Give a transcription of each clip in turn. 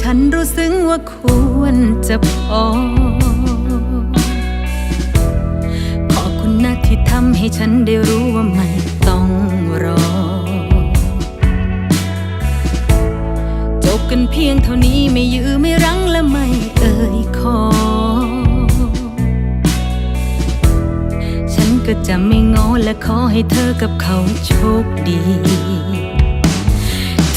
ฉันรู้ซึ้งว่าควรจะพอ ขอบคุณนะที่ทำให้ฉันได้รู้ว่าไม่ต้องรอ จบกันเพียงเท่านี้ไม่ยื้อไม่รั้งและไม่เอ่ยขอ ฉันก็จะไม่งอและขอให้เธอกับเขาโชคดี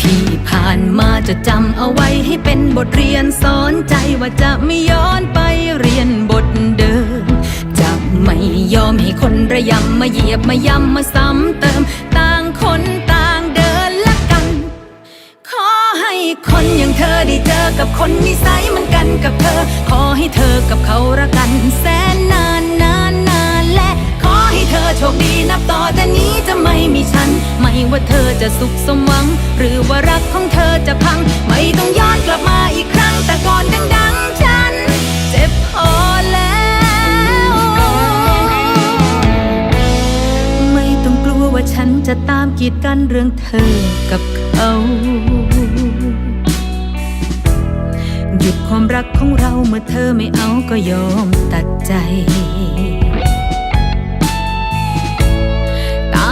ที่ผ่านมาจะจำเอาไว้ให้เป็นบทเรียนสอนใจว่าจะไม่ย้อนไปเรียนบทเดิม จะไม่ยอมให้คนระยำมาเหยียบมาย้ำมาซ้ำเติม ต่างคนต่างเดินละกัน ขอให้คนอย่างเธอได้เจอกับคนนิสัยเหมันกันกับเธอ ขอให้เธอกับเขารัก จะสุขสมหวัง หรือว่ารักของเธอจะพัง ไม่ต้องย้อนกลับมาอีกครั้งแต่ก่อนดังๆฉัน เจ็บพอแล้ว ไม่ต้องกลัวว่าฉันจะตามกีดกันเรื่องเธอกับเขาหยุดความรักของเราเมื่อเธอไม่เอาก็ยอมตัดใจ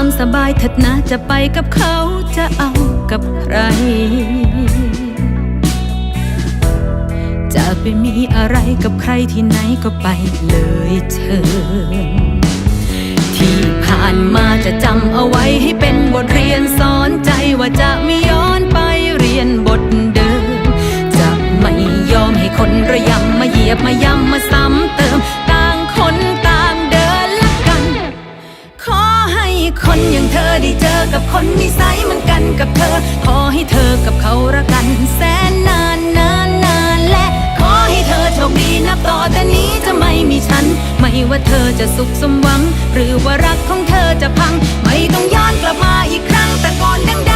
ตามสบายเถิดนะจะไปกับเขาจะเอากับใคร จะไปมีอะไรกับใครที่ไหนก็ไปเลยเชิญที่ผ่านมาจะจำเอาไว้ให้เป็นบทเรียนสอนใจว่าจะไม่ย้อนไปเรียนบทเดิม จะไม่ยอมให้คนระยำมาเหยียบมาย้ำมาซ้ำ กับคนนิสัยเหมือนกันกับเธอ ขอให้เธอกับเขารักกันแสนนานนานนานและขอให้เธอโชคดีนับต่อแต่นี้จะไม่มีฉัน ไม่ว่าเธอจะสุขสมหวัง หรือว่ารักของเธอจะพัง ไม่ต้องย้อนกลับมาอีกครั้งแต่ก่อนดัง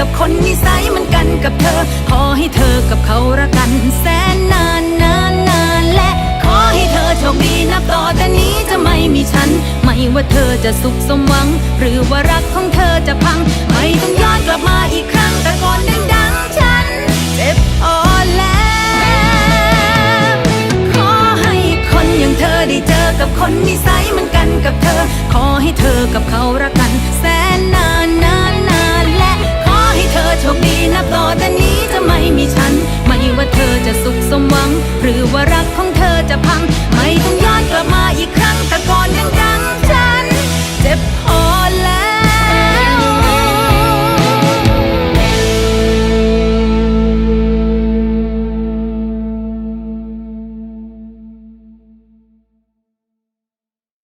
กับคนนิสัยมือนกันกับเธอ ขอให้เธอกับเขารักกันแสนนานนานนานและ ขอให้เธอโชคดีนับต่อแต่นี้จะไม่มีฉัน ไม่ว่าเธอจะสุขสมหวัง หรือว่ารักของเธอจะพังไม่ต้องย้อนกลับมาอีกครั้งแต่ก่อนดังๆฉันเจ็บพอแล้วขอให้คนอย่างเธอได้เจอกับคนนิสัยมือนกันกับเธอ ขอให้เธอกับเขารักกัน